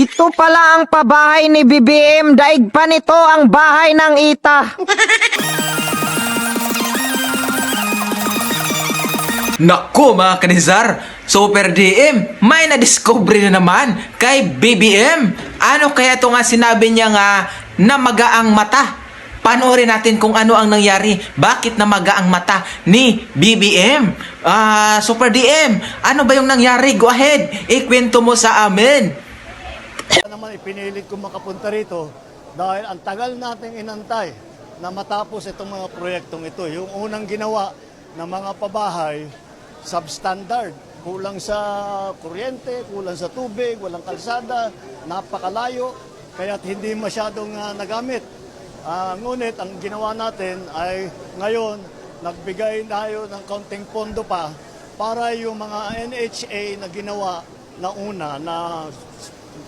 Ito pala ang pabahay ni BBM, daig pa nito ang bahay ng ita. Naku mga kanizar, Super DM, may na-discover na naman kay BBM. Ano kaya to nga sinabi niya nga na magaang mata? Panoorin natin kung ano ang nangyari. Bakit na magaang mata ni BBM? Ah, Super DM, ano ba yung nangyari? Go ahead, ikwento mo sa amin. Naman ipinilit kong makapunta rito dahil ang tagal nating inantay na matapos itong mga proyektong ito. Yung unang ginawa ng mga pabahay, substandard. Kulang sa kuryente, kulang sa tubig, walang kalsada, napakalayo, kaya't hindi masyadong ah, nagamit. Ah, ngunit ang ginawa natin ay ngayon nagbigay tayo ng kaunting pondo pa para yung mga NHA na ginawa na una na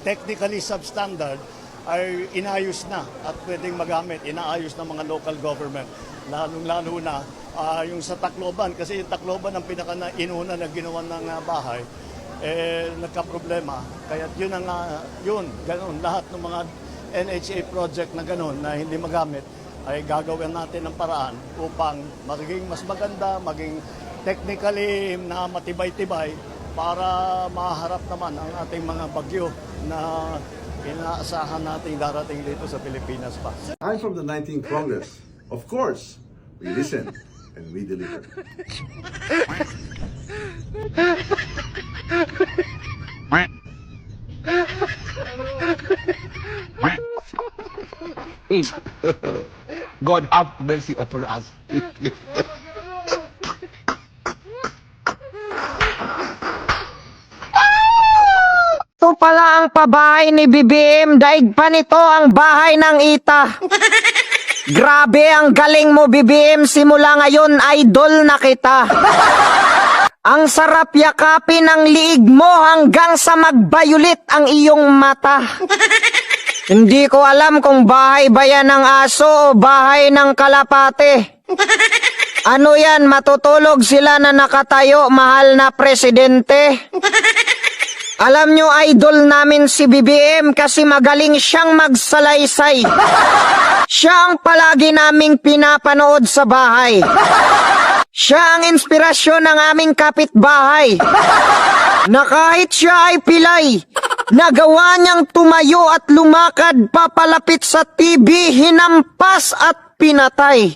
technically substandard ay inayos na at pwedeng magamit, inaayos ng mga local government. Lalong-lalo na ah, yung sa Tacloban, kasi yung Tacloban ang pinaka na inuna na ginawa ng ah, bahay, eh, nagka-problema. Kaya yun ang, ah, yun, ganun, lahat ng mga NHA project na ganun na hindi magamit, ay gagawin natin ng paraan upang magiging mas maganda, maging technically na matibay-tibay para maharap naman ang ating mga bagyo na inaasahan nating darating dito sa Pilipinas pa. I'm from the 19th Congress. Of course, we listen and we deliver. God have mercy upon us. Ito pala ang pabahay ni BBM, daig pa nito ang bahay ng ita. Grabe ang galing mo BBM, simula ngayon idol na kita. Ang sarap yakapin ng liig mo hanggang sa magbayulit ang iyong mata. Hindi ko alam kung bahay ba yan ng aso o bahay ng kalapate. Ano yan, matutulog sila na nakatayo, mahal na presidente? Alam nyo, idol namin si BBM kasi magaling siyang magsalaysay. Siya ang palagi naming pinapanood sa bahay. Siya ang inspirasyon ng aming kapitbahay. Na kahit siya ay pilay, nagawa niyang tumayo at lumakad papalapit sa TV, hinampas at pinatay.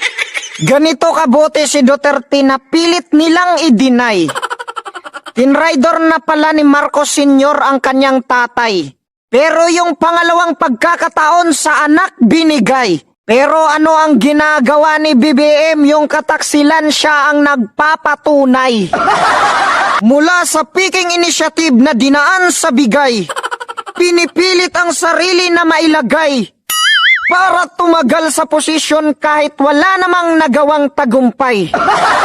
Ganito kabote si Duterte na pilit nilang i-deny. Tinrider na pala ni Marcos Sr. ang kanyang tatay. Pero yung pangalawang pagkakataon sa anak binigay. Pero ano ang ginagawa ni BBM? Yung kataksilan siya ang nagpapatunay. Mula sa Peking Initiative na dinaan sa bigay, pinipilit ang sarili na mailagay para tumagal sa posisyon kahit wala namang nagawang tagumpay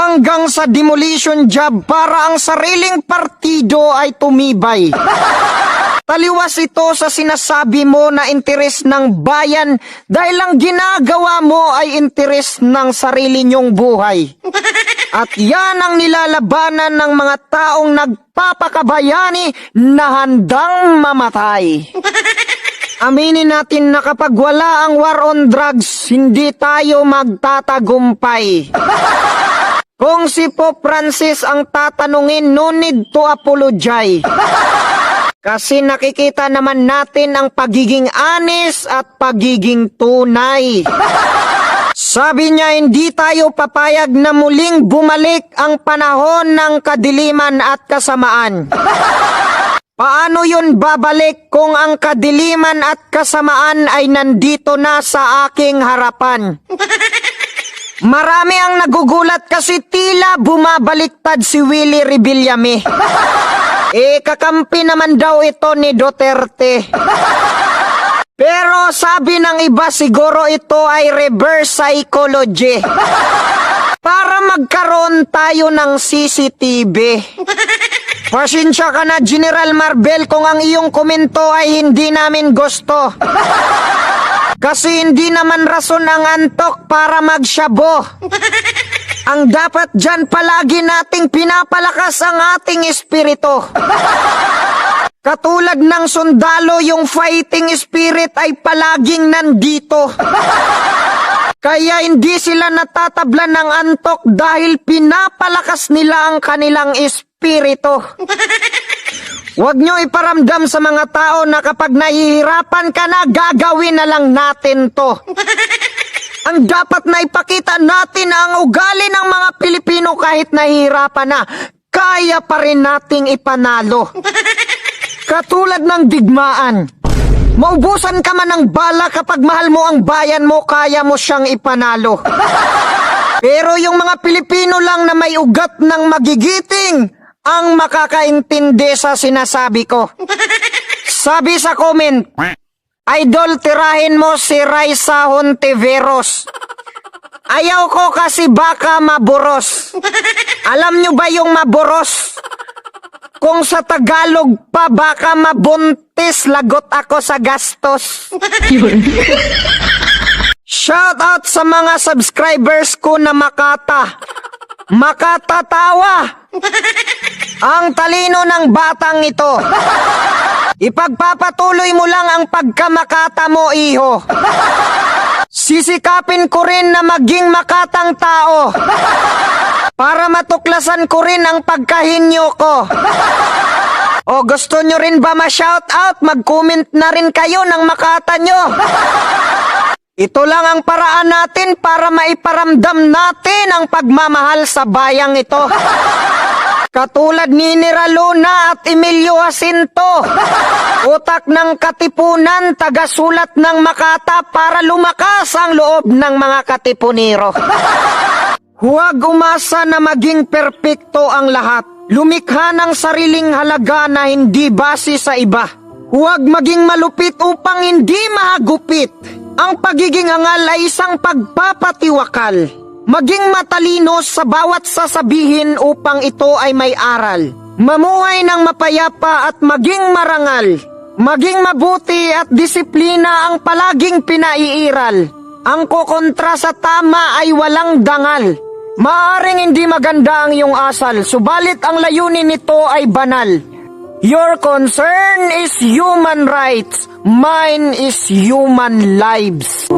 hanggang sa demolition job para ang sariling partido ay tumibay. Taliwas ito sa sinasabi mo na interes ng bayan dahil ang ginagawa mo ay interes ng sarili niyong buhay. At yan ang nilalabanan ng mga taong nagpapakabayani na handang mamatay. Aminin natin na kapag wala ang war on drugs, hindi tayo magtatagumpay. Kung si Pope Francis ang tatanungin, no need to apologize. Kasi nakikita naman natin ang pagiging honest at pagiging tunay. Sabi niya hindi tayo papayag na muling bumalik ang panahon ng kadiliman at kasamaan. Paano yun babalik kung ang kadiliman at kasamaan ay nandito na sa aking harapan? Marami ang nagugulat kasi tila bumabaliktad si Willie Revillame. Eh, kakampi naman daw ito ni Duterte. Pero sabi ng iba siguro ito ay reverse psychology. Para magkaroon tayo ng CCTV. Pasensya ka na General Marbel kung ang iyong komento ay hindi namin gusto. Kasi hindi naman rason ang antok para magsyabo. Ang dapat dyan palagi nating pinapalakas ang ating espiritu. Katulad ng sundalo, yung fighting spirit ay palaging nandito. Kaya hindi sila natatabla ng antok dahil pinapalakas nila ang kanilang espiritu. Huwag nyo iparamdam sa mga tao na kapag nahihirapan ka na, gagawin na lang natin to. Ang dapat na ipakita natin ang ugali ng mga Pilipino kahit nahihirapan na, kaya pa rin nating ipanalo. Katulad ng digmaan. Maubusan ka man ng bala kapag mahal mo ang bayan mo, kaya mo siyang ipanalo. Pero yung mga Pilipino lang na may ugat ng magigiting ang makakaintindi sa sinasabi ko. Sabi sa comment, Idol, tirahin mo si Raisa Hontiveros. Ayaw ko kasi baka maburos. Alam nyo ba yung maburos? Kung sa Tagalog pa baka mabuntis, lagot ako sa gastos. Shout out sa mga subscribers ko na Makata. Makatatawa. Ang talino ng batang ito. Ipagpapatuloy mo lang ang pagkamakata mo, iho. Sisikapin ko rin na maging makatang tao. Para matuklasan ko rin ang pagkahinyo ko. O gusto nyo rin ba ma-shoutout? Mag-comment na rin kayo ng makata nyo. Ito lang ang paraan natin para maiparamdam natin ang pagmamahal sa bayang ito. Katulad ni Nira Luna at Emilio Jacinto. Utak ng katipunan, tagasulat ng Makata para lumakas ang loob ng mga katipuniro. Huwag umasa na maging perpekto ang lahat. Lumikha ng sariling halaga na hindi base sa iba. Huwag maging malupit upang hindi mahagupit. Ang pagiging angal ay isang pagpapatiwakal. Maging matalino sa bawat sasabihin upang ito ay may aral. Mamuhay ng mapayapa at maging marangal. Maging mabuti at disiplina ang palaging pinaiiral. Ang kukontra sa tama ay walang dangal. Maaring hindi maganda ang iyong asal, subalit ang layunin nito ay banal. Your concern is human rights, mine is human lives.